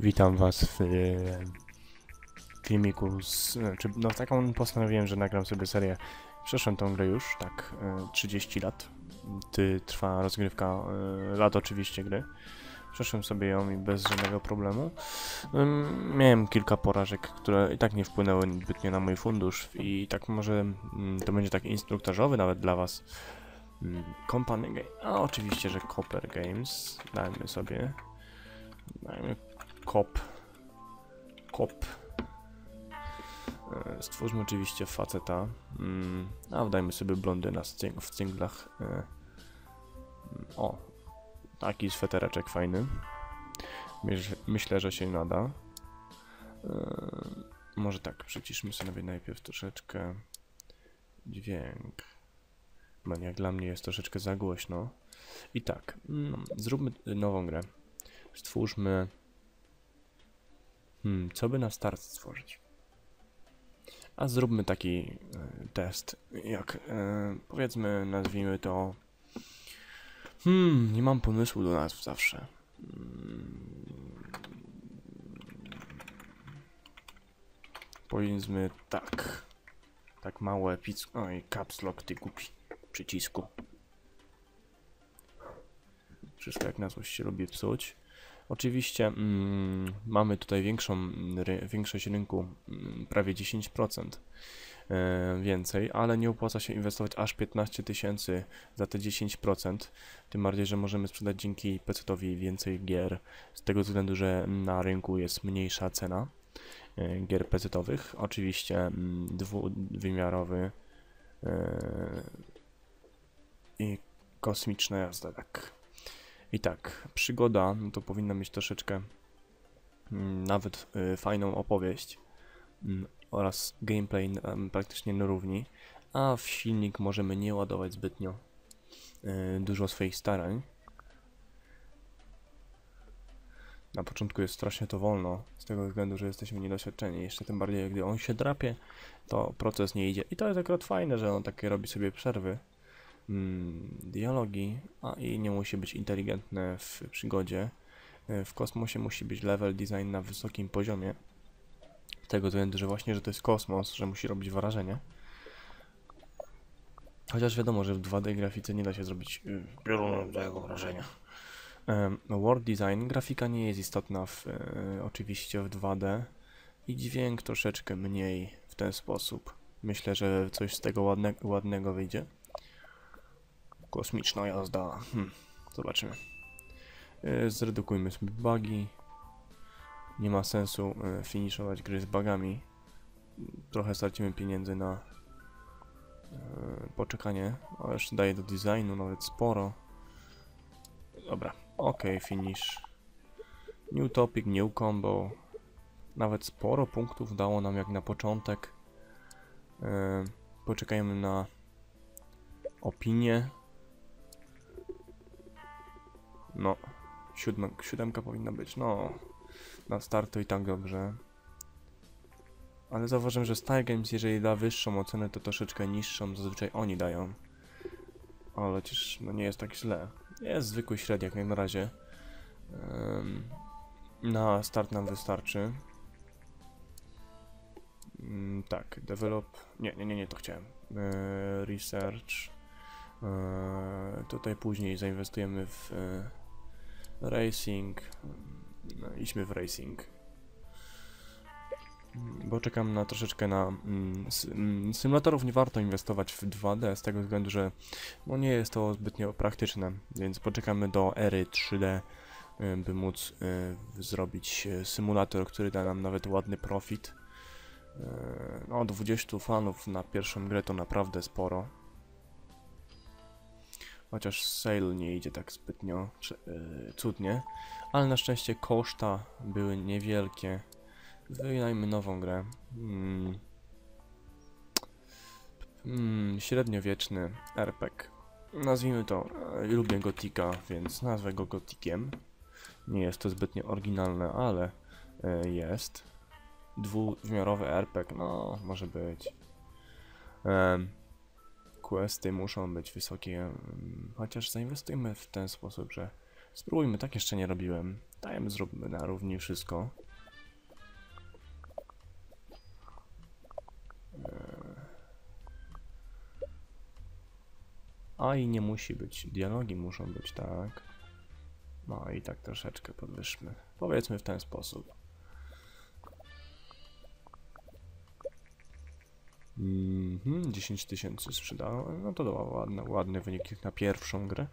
Witam was w e, filmiku z... Znaczy, no taką postanowiłem, że nagram sobie serię. Przeszłem tą grę już, tak, e, 30 lat. Ty, trwa rozgrywka e, lat oczywiście gry. Przeszłem sobie ją i bez żadnego problemu. Ym, Miałem kilka porażek, które i tak nie wpłynęły zbytnio na mój fundusz i tak może mm, to będzie tak instruktażowy nawet dla was. Mm, Company Game, a oczywiście, że Copper Games. Dajmy sobie. Dajmy Kop. Kop. E, Stwórzmy oczywiście faceta. Mm, a dajmy sobie blondyna w cynglach. E, o, taki swetereczek fajny. Myśl, myślę, że się nada. E, może tak, przyciszmy sobie najpierw troszeczkę dźwięk. Bo jak dla mnie jest troszeczkę za głośno. I tak, mm, zróbmy nową grę. Stwórzmy Hmm, co by na start stworzyć? A zróbmy taki e, test, jak e, powiedzmy, nazwijmy to. Hmm, nie mam pomysłu do nazw zawsze. Hmm. Powiedzmy tak. Tak mało epicko. Oj, caps lock, ty głupi przycisku. Wszystko jak na coś się lubi psuć. Oczywiście mm, mamy tutaj większą, ry, większość rynku, mm, prawie 10% e, więcej, ale nie opłaca się inwestować aż 15 tysięcy za te 10%, tym bardziej, że możemy sprzedać dzięki PC-owi więcej gier, z tego względu, że na rynku jest mniejsza cena e, gier PC-owych, oczywiście mm, dwuwymiarowy e, i kosmiczna jazda, tak. I tak, przygoda no to powinna mieć troszeczkę mm, nawet y, fajną opowieść mm, oraz gameplay praktycznie na równi, a w silnik możemy nie ładować zbytnio y, dużo swoich starań. Na początku jest strasznie to wolno, z tego względu, że jesteśmy niedoświadczeni. Jeszcze tym bardziej, gdy on się drapie, to proces nie idzie. I to jest akurat fajne, że on takie robi sobie przerwy dialogi, a i nie musi być inteligentne w przygodzie. E, w kosmosie musi być level design na wysokim poziomie. Tego względu, że właśnie, że to jest kosmos, że musi robić wrażenie. Chociaż wiadomo, że w 2D grafice nie da się zrobić piorunującego wrażenia. Um, world design, grafika nie jest istotna w, e, oczywiście w 2D i dźwięk troszeczkę mniej w ten sposób. Myślę, że coś z tego ładne, ładnego wyjdzie. Kosmiczna jazda. Hm, zobaczymy. Yy, zredukujmy sobie bugi. Nie ma sensu yy, finiszować gry z bugami. Trochę stracimy pieniędzy na yy, poczekanie, ale jeszcze daje do designu nawet sporo. Dobra, ok, finish. New topic, new combo. Nawet sporo punktów dało nam jak na początek. Poczekajmy na opinię no, siódma, siódemka powinna być. No, na start to i tak dobrze. Ale zauważyłem, że Star Games, jeżeli da wyższą ocenę, to troszeczkę niższą zazwyczaj oni dają. Ale chociaż no nie jest tak źle. Jest zwykły średniak jak na razie. Um, na start nam wystarczy. Um, tak, develop... Nie, nie, nie, nie, to chciałem. E, research. E, tutaj później zainwestujemy w... E, Racing. No, idźmy w racing. Bo czekam na troszeczkę na mm, mm symulatorów nie warto inwestować w 2D z tego względu, że no nie jest to zbytnio praktyczne, więc poczekamy do ery 3D, y, by móc y, zrobić y, symulator, który da nam nawet ładny profit. Y, no 20 fanów na pierwszą grę to naprawdę sporo. Chociaż sale nie idzie tak zbytnio yy, cudnie. Ale na szczęście koszta były niewielkie. Wynajmy nową grę. Hmm. Hmm, średniowieczny RPG. Nazwijmy to, yy, lubię Gotika, więc nazwę go Gotikiem. Nie jest to zbytnio oryginalne, ale yy, jest. Dwuwymiarowy RPG, no może być. Questy muszą być wysokie, chociaż zainwestujmy w ten sposób, że Spróbujmy, tak jeszcze nie robiłem. Dajmy, zróbmy na równi wszystko. A i nie musi być. Dialogi muszą być, tak. No i tak troszeczkę podwyższmy. Powiedzmy w ten sposób. Mhm, 10 tysięcy sprzedałem. No to to ładne, ładny wynik na pierwszą grę.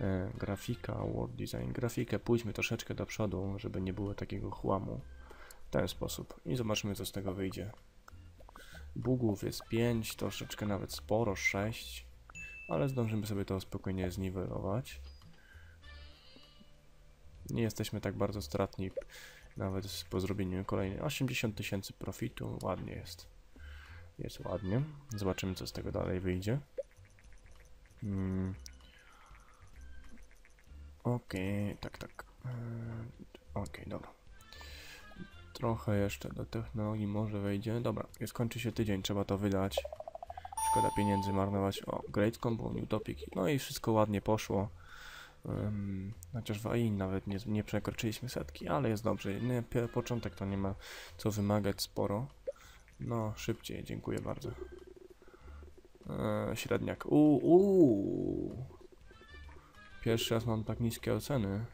E, grafika, world design, grafikę. Pójdźmy troszeczkę do przodu, żeby nie było takiego chłamu. W ten sposób. I zobaczymy, co z tego wyjdzie. Bugów jest 5, troszeczkę nawet sporo, 6. Ale zdążymy sobie to spokojnie zniwelować. Nie jesteśmy tak bardzo stratni, nawet po zrobieniu kolejnej 80 tysięcy profitu. Ładnie jest. Jest ładnie. Zobaczymy, co z tego dalej wyjdzie. Hmm. Okej, okay, tak, tak. Yy, Okej, okay, dobra. Trochę jeszcze do technologii może wejdzie. Dobra, skończy się tydzień, trzeba to wydać. Szkoda pieniędzy marnować. O, Great Combo, New Topic. No i wszystko ładnie poszło. Um, chociaż w AI nawet nie, nie przekroczyliśmy setki, ale jest dobrze. Nie, początek to nie ma co wymagać sporo. No, szybciej, dziękuję bardzo. Eee, średniak. Uuu. Pierwszy raz mam tak niskie oceny.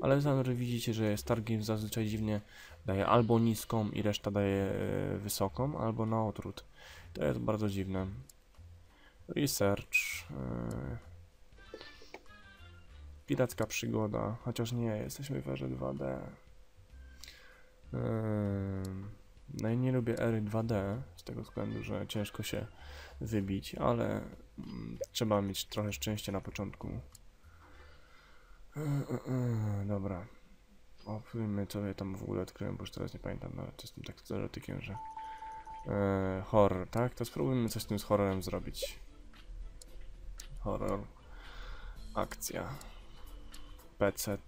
Ale zamiar widzicie, że Stargame zazwyczaj dziwnie daje albo niską i reszta daje e, wysoką, albo na odwrót. To jest bardzo dziwne. Research. E, piracka przygoda, chociaż nie, jesteśmy w erze 2D. Yy, no i nie lubię ery 2D, z tego względu, że ciężko się wybić, ale mm, trzeba mieć trochę szczęścia na początku. Dobra. Opójmy, co ja tam w ogóle odkryłem, bo już teraz nie pamiętam nawet, co jestem tak stereotykiem, że... Yy, horror, tak? To spróbujmy coś z tym z horrorem zrobić. Horror. Akcja. PC.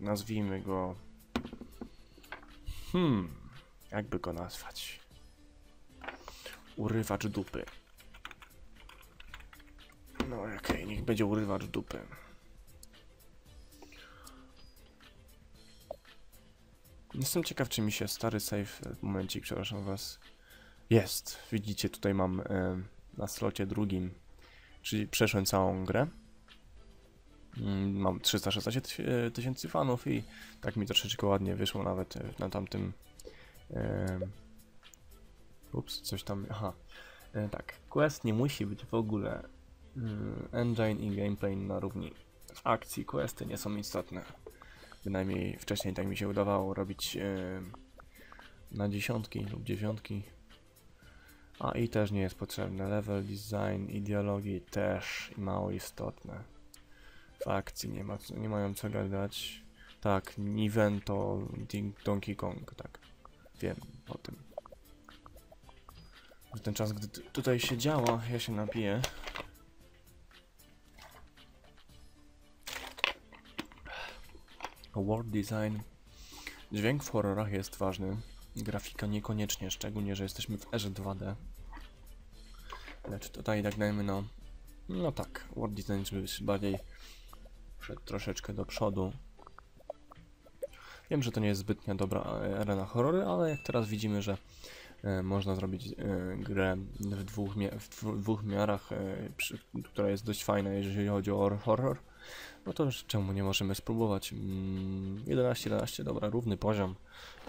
Nazwijmy go... Hmm... Jakby go nazwać? Urywacz dupy. No okej, okay, niech będzie urywacz dupy. Jestem ciekaw, czy mi się stary save, momencik, przepraszam was, jest. Widzicie, tutaj mam e, na slocie drugim, czyli przeszłem całą grę. Mm, mam 316 tysięcy fanów i tak mi troszeczkę ładnie wyszło nawet e, na tamtym ups, coś tam, aha. E, tak, quest nie musi być w ogóle mm, engine i gameplay na równi. W akcji questy nie są istotne. Bynajmniej wcześniej tak mi się udawało robić na dziesiątki lub dziewiątki. A i też nie jest potrzebne. Level design, ideologii też mało istotne. W akcji nie, ma, nie mają co gadać. Tak, Nivento, Donkey Kong, tak. Wiem o tym. W ten czas, gdy tutaj się działa, ja się napiję. World design. Dźwięk w horrorach jest ważny. Grafika niekoniecznie, szczególnie, że jesteśmy w erze 2D. Lecz tutaj tak dajmy no... No tak, world design żeby bardziej przed troszeczkę do przodu. Wiem, że to nie jest zbytnia dobra era na horrory, ale jak teraz widzimy, że e, można zrobić e, grę w dwóch, w dwóch miarach, e, która jest dość fajna, jeżeli chodzi o horror, no to czemu nie możemy spróbować? 11, mm, 11, dobra, równy poziom,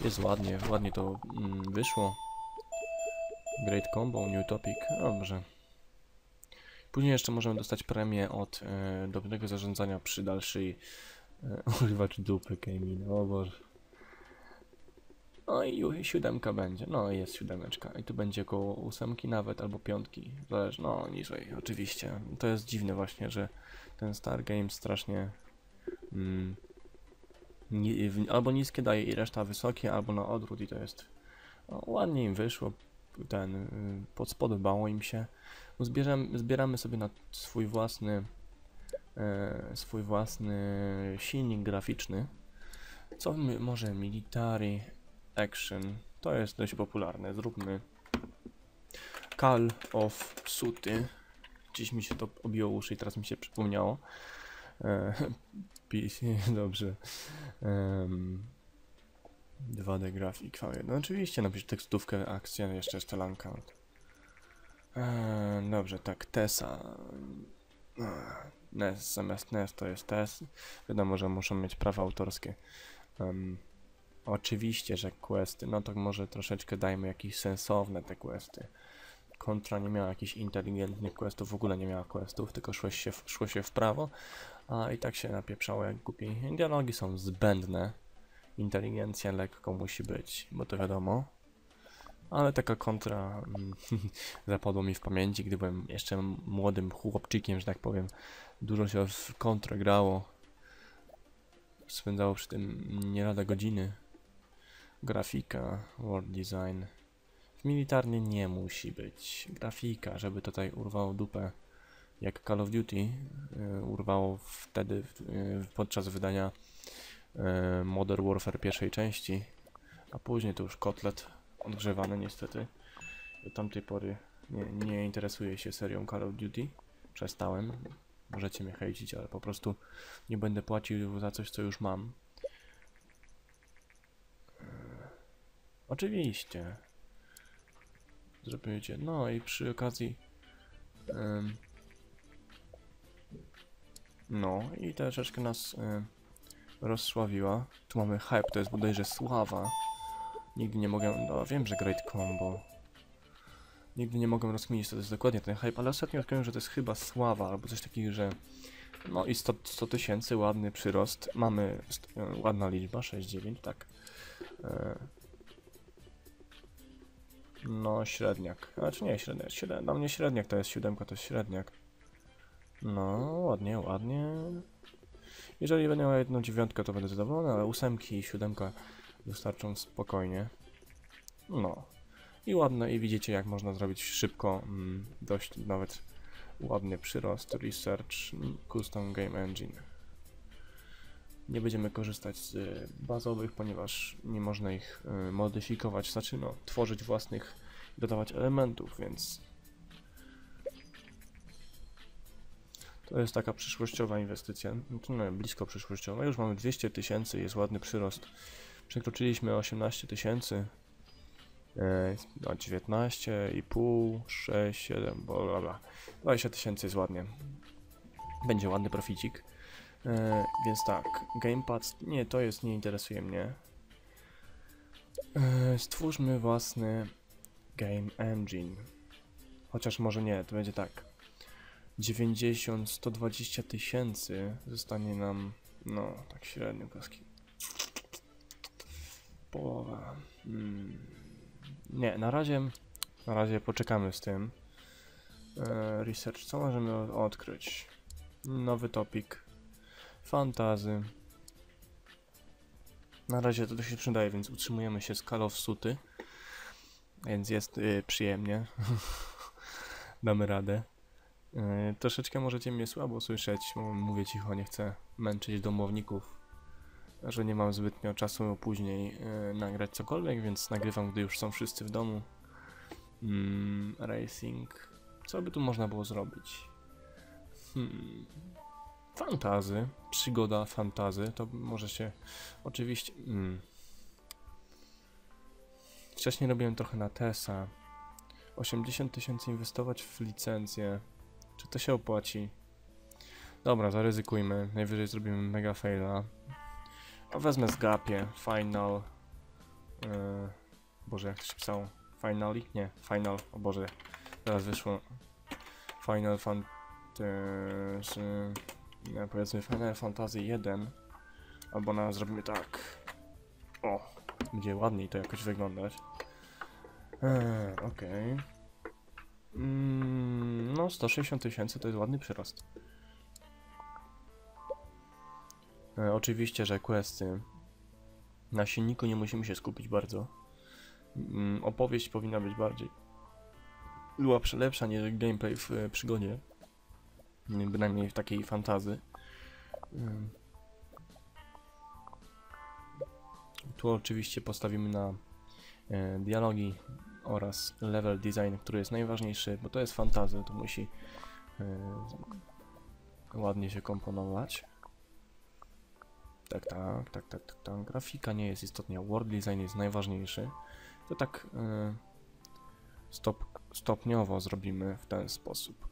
jest ładnie, ładnie to mm, wyszło. Great Combo, New Topic, dobrze. Później jeszcze możemy dostać premię od e, dobrego zarządzania przy dalszej E, używacz dupy Kejmin, o Boże. No i siódemka będzie, no jest siódemeczka i tu będzie około ósemki nawet, albo piątki, zależy, no niżej, oczywiście. To jest dziwne właśnie, że ten Star Games strasznie mm, albo niskie daje i reszta wysokie, albo na odwrót i to jest no, ładnie im wyszło, ten, y, pod spodobało im się. Zbierzemy, zbieramy sobie na swój własny swój własny silnik graficzny. Co może military action? To jest dość popularne. Zróbmy Call of Suty. Dziś mi się to obiło uszy i teraz mi się przypomniało. E, dobrze. Um, 2D grafik V1. No oczywiście napisz tekstówkę, akcję, jeszcze strzelanka. E, dobrze, tak, TESA. E, NES zamiast NES to jest TES. Wiadomo, że muszą mieć prawa autorskie. Em, oczywiście, że questy, no to może troszeczkę dajmy jakieś sensowne te questy. Kontra nie miała jakichś inteligentnych questów, w ogóle nie miała questów, tylko szło się, w, szło się w prawo, a i tak się napieprzało jak głupi. Dialogi są zbędne, inteligencja lekko musi być, bo to wiadomo. Ale taka kontra mm, zapadła mi w pamięci, gdy byłem jeszcze młodym chłopczykiem, że tak powiem. Dużo się w kontrę grało. Spędzało przy tym nie lada godziny. Grafika, world design. W militarnie nie musi być grafika, żeby tutaj urwało dupę. Jak Call of Duty y, urwało wtedy y, podczas wydania y, Modern Warfare pierwszej części, a później to już kotlet odgrzewany niestety. Od tamtej pory nie, nie interesuję się serią Call of Duty. Przestałem. Możecie mnie hejcić, ale po prostu nie będę płacił za coś, co już mam. Eee, oczywiście. Zrobicie. No i przy okazji. em, no i troszeczkę nas em, rozsławiła. Tu mamy hype, to jest bodajże sława. Nigdy nie mogę. No wiem, że Great Combo. Nigdy nie mogę rozkminić, to jest dokładnie ten hype, ale ostatnio odkryłem, że to jest chyba sława albo coś takiego, że. No i 100 100 tysięcy, ładny przyrost. Mamy e, ładna liczba, 6,9, tak. E, no, średniak. Znaczy nie, średniak. Średniak. Dla mnie średniak to jest siódemka, to jest średniak. No, ładnie, ładnie. Jeżeli będę miał jedną dziewiątkę, to będę zadowolony, ale ósemki i siódemka wystarczą spokojnie. No. I ładne, i widzicie jak można zrobić szybko, mm, dość nawet ładny przyrost, research, mm, custom game engine. Nie będziemy korzystać z y, bazowych, ponieważ nie można ich y, modyfikować, znaczy no, tworzyć własnych, dodawać elementów, więc to jest taka przyszłościowa inwestycja, znaczy, no, blisko przyszłościowa. Już mamy 200 tysięcy, jest ładny przyrost. Przekroczyliśmy 18 tysięcy. E, no 19,5, 6, 7, bla bla. 20 tysięcy jest ładnie. Będzie ładny proficik. E, więc tak, gamepad, nie, to jest, nie interesuje mnie. E, stwórzmy własny game engine. Chociaż może nie, to będzie tak. 90, 120 tysięcy zostanie nam, no, tak średnio koski. Połowa. Hmm. Nie, na razie, na razie poczekamy z tym. E, research, co możemy odkryć? Nowy topik. Fantazy. Na razie to się przydaje, więc utrzymujemy się z Call of Suty. Więc jest y, przyjemnie. Damy radę. Y, troszeczkę możecie mnie słabo słyszeć, mówię cicho, nie chcę męczyć domowników, że nie mam zbytnio czasu później y, nagrać cokolwiek, więc nagrywam, gdy już są wszyscy w domu. Mm, racing. Co by tu można było zrobić? Hmm. Fantazy, przygoda fantazy, to może się oczywiście. Mm. Wcześniej robiłem trochę na TESA. 80 tysięcy inwestować w licencję. Czy to się opłaci? Dobra, zaryzykujmy. Najwyżej zrobimy mega faila. A wezmę zgapię. Final. Yy, Boże, jak to się pisało? Finali? Nie, final. O Boże, teraz wyszło. Final Fantasy. Nie, powiedzmy Final Fantasy 1. Albo na zrobimy tak. O, będzie ładniej to jakoś wyglądać. Eee, Okej. Mm, no, 160 tysięcy to jest ładny przyrost. Oczywiście, że questy. Na silniku nie musimy się skupić bardzo. Mm, opowieść powinna być bardziej była lepsza niż gameplay w e, przygodzie. Mm, Bynajmniej w takiej fantazy. Tu oczywiście postawimy na e, dialogi oraz level design, który jest najważniejszy, bo to jest fantazy, to musi e, ładnie się komponować. Tak, tak, tak, tak, tak, tak. Grafika nie jest istotna, world design jest najważniejszy. To tak e, stop, stopniowo zrobimy w ten sposób.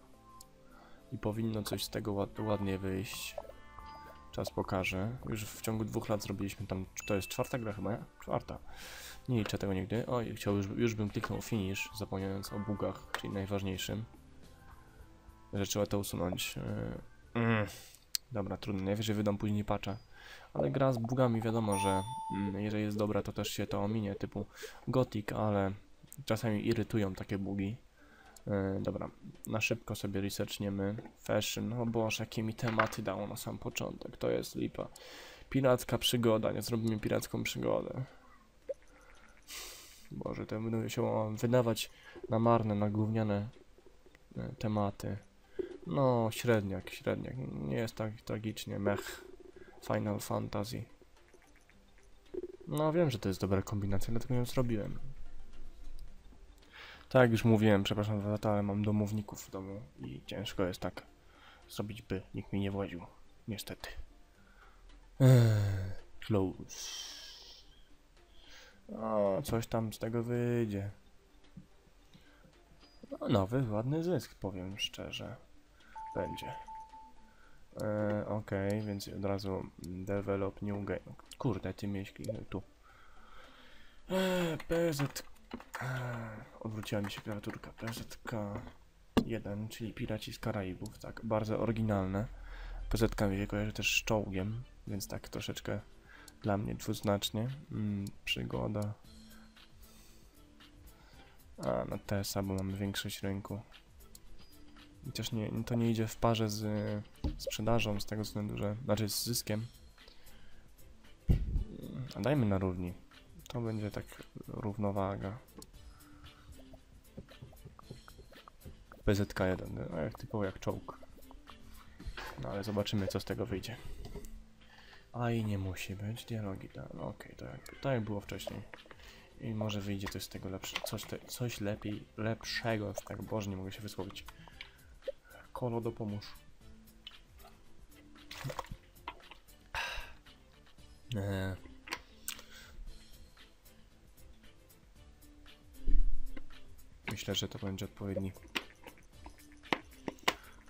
I powinno coś z tego ład, ładnie wyjść. Czas pokaże. Już w ciągu dwóch lat zrobiliśmy tam, to jest czwarta gra chyba? Czwarta. Nie liczę tego nigdy. Oj, chciał już, już bym kliknął finish, zapomniając o bugach, czyli najważniejszym. Że trzeba to usunąć. Yy, mm. Dobra, trudno, najwyżej wydam później patcha. Ale gra z bugami wiadomo, że mm, jeżeli jest dobra, to też się to ominie, typu Gothic, ale czasami irytują takie bugi. Yy, dobra, na szybko sobie researchniemy. Fashion, o Boże, jakie mi tematy dało na sam początek, to jest lipa. Piracka przygoda, nie zrobimy piracką przygodę. Boże, to będą się wydawać na marne, na gówniane e, tematy. No, średniak, średniak. Nie jest tak tragicznie. Mech. Final Fantasy. No, wiem, że to jest dobra kombinacja, dlatego ją zrobiłem. Tak jak już mówiłem, przepraszam za to, ale mam domowników w domu i ciężko jest tak zrobić, by nikt mi nie właził. Niestety. Eee, close. O, coś tam z tego wyjdzie. No, nowy, ładny zysk, powiem szczerze. Będzie. E, Okej, więc od razu develop new game. Kurde, ty kliknąć tu. E, PZ... E, odwróciła mi się klawiaturka. PZK 1, czyli Piraci z Karaibów, tak, bardzo oryginalne. PZK mi się kojarzy też z czołgiem, więc tak troszeczkę dla mnie dwuznacznie. Mm, przygoda. A, na TESA, bo mamy większość rynku. Chociaż nie, to nie idzie w parze z y, sprzedażą, z tego względu, że... Znaczy z zyskiem. A dajmy na równi. To będzie tak równowaga. PZK1, no jak typowo jak czołg. No ale zobaczymy co z tego wyjdzie. A i nie musi być dialogi, tak, no okej, okay, tak, tak jak było wcześniej. I może wyjdzie coś z tego lepszego, coś, te, coś lepiej, lepszego z tego, boże, nie mogę się wysłowić. Kolo, dopomóż. Eee. Myślę, że to będzie odpowiedni.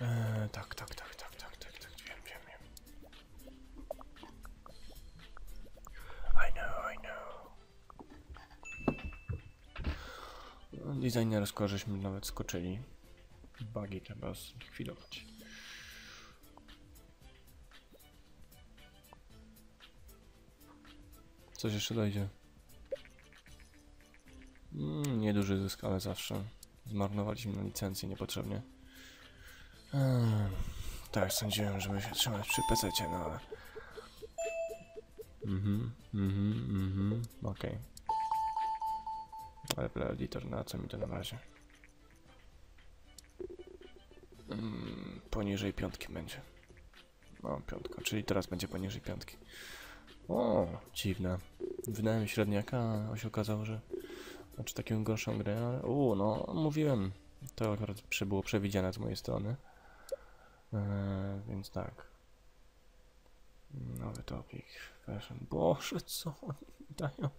Eee, tak, tak, tak, tak, tak, tak, tak, wiem, wiem, wiem. I know, I know. Designersko żeśmy nawet skoczyli. Bugi trzeba zlikwidować. Coś jeszcze dojdzie. Mm, nieduży zysk, ale zawsze. Zmarnowaliśmy na licencję niepotrzebnie. Hmm. Tak, sądziłem, żeby się trzymać przy PC, no ale... Mhm, mhm, mhm, okej. Okay. Ale editor, na co mi to na razie? Mm, poniżej piątki będzie. No, piątka, czyli teraz będzie poniżej piątki. O, dziwne. Wydałem średniaka, a się okazało, że... Znaczy taką gorszą grę, ale... U, no, mówiłem. To akurat było przewidziane z mojej strony. Eee, więc tak. Nowy topik. Fashion. Boże, co oni dają?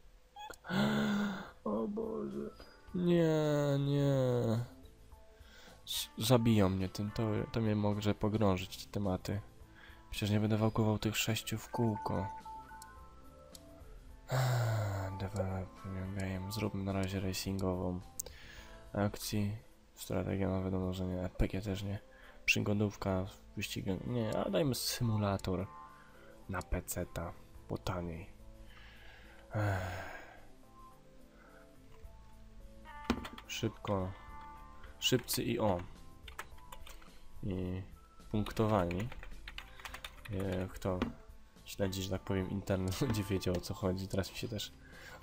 O Boże. Nie, nie. Zabiją mnie tym, to, to mnie może pogrążyć te tematy. Przecież nie będę wałkował tych sześciu w kółko. Develop game. Zróbmy na razie racingową akcji. Strategia, no wiadomo, że nie. RPG też nie. Przygodówka, wyścigiem. Nie, a dajmy symulator na PC-ta, bo taniej. Szybko szybcy i o. I punktowani. Kto śledzi, że tak powiem, internet będzie wiedział o co chodzi. Teraz mi się też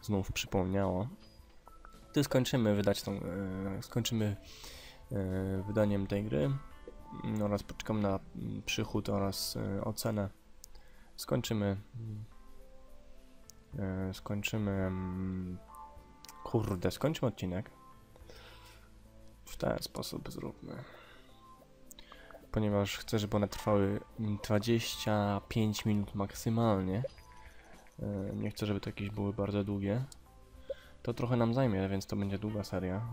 znów przypomniało. Tu skończymy wydać tą, e, skończymy e, wydaniem tej gry oraz poczekam na przychód oraz e, ocenę. Skończymy e, skończymy mm, kurde, skończymy odcinek. W ten sposób zróbmy. Ponieważ chcę, żeby one trwały 25 minut maksymalnie. E, Nie chcę, żeby to jakieś były bardzo długie. To trochę nam zajmie, więc to będzie długa seria.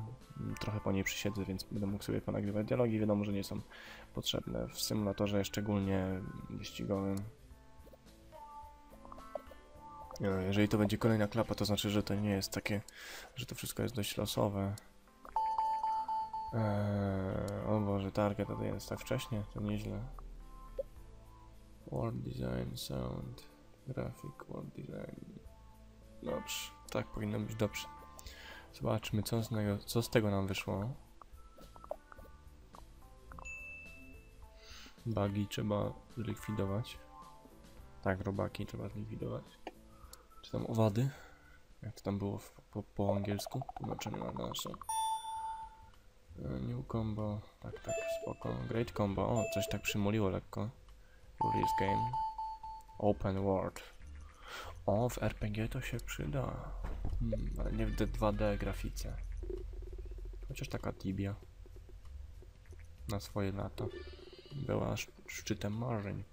Trochę po niej przysiedzę, więc będę mógł sobie ponagrywać dialogi. Wiadomo, że nie są potrzebne w symulatorze, szczególnie wyścigowym. E, Jeżeli to będzie kolejna klapa, to znaczy, że to nie jest takie, że to wszystko jest dość losowe. Eee, o Boże, target to jest tak wcześnie, to nieźle. World design, sound, graphic, world design. Dobrze, tak powinno być dobrze. Zobaczmy, co z, tego, co z tego nam wyszło. Bugi trzeba zlikwidować. Tak, robaki trzeba zlikwidować. Czy tam owady? Jak to tam było w, po, po angielsku? Tłumaczenie na nasze. E, New combo, tak, tak, spoko. Great combo, o, coś tak przymuliło lekko. Release game. Open world. O, w RPG to się przyda. Hmm, ale nie w 2D grafice. Chociaż taka Tibia. Na swoje lata. Była sz- szczytem marzeń.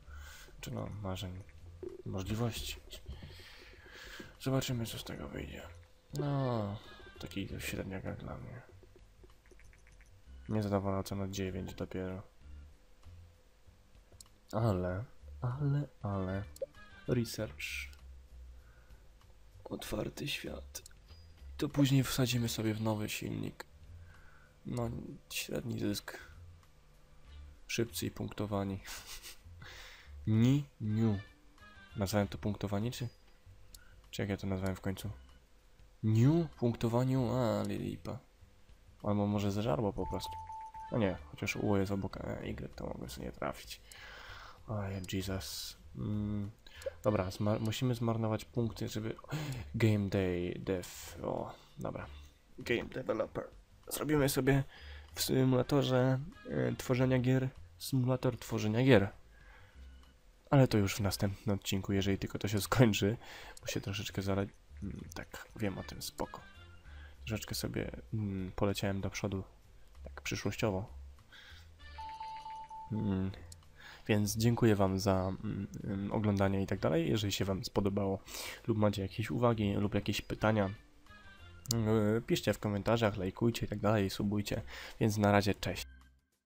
Czy no, marzeń. Możliwości. Zobaczymy, co z tego wyjdzie. No, taki średniak jak dla mnie. Nie zadawała co na 9 dopiero. Ale, ale, ale. Research. Otwarty świat. To później wsadzimy sobie w nowy silnik. No, średni zysk. Szybcy i punktowani. Ni, niu. Nazwałem to punktowanie, czy? Czy jak ja to nazwałem w końcu? Niu? Punktowaniu? A, lipa. Albo może zeżarło po prostu. No nie, chociaż U jest obok e, Y, to mogę sobie nie trafić. Oj, Jesus. Mm, dobra, zmar- musimy zmarnować punkty, żeby... Game Day Dev. O, dobra. Game Developer. Zrobimy sobie w symulatorze e, tworzenia gier symulator tworzenia gier. Ale to już w następnym odcinku, jeżeli tylko to się skończy, bo się troszeczkę zale... Mm, tak, wiem o tym, spoko. Troszeczkę sobie mm, poleciałem do przodu, tak przyszłościowo. Mm, więc dziękuję Wam za mm, oglądanie i tak dalej. Jeżeli się Wam spodobało lub macie jakieś uwagi lub jakieś pytania, yy, piszcie w komentarzach, lajkujcie i tak dalej, subujcie. Więc na razie, cześć.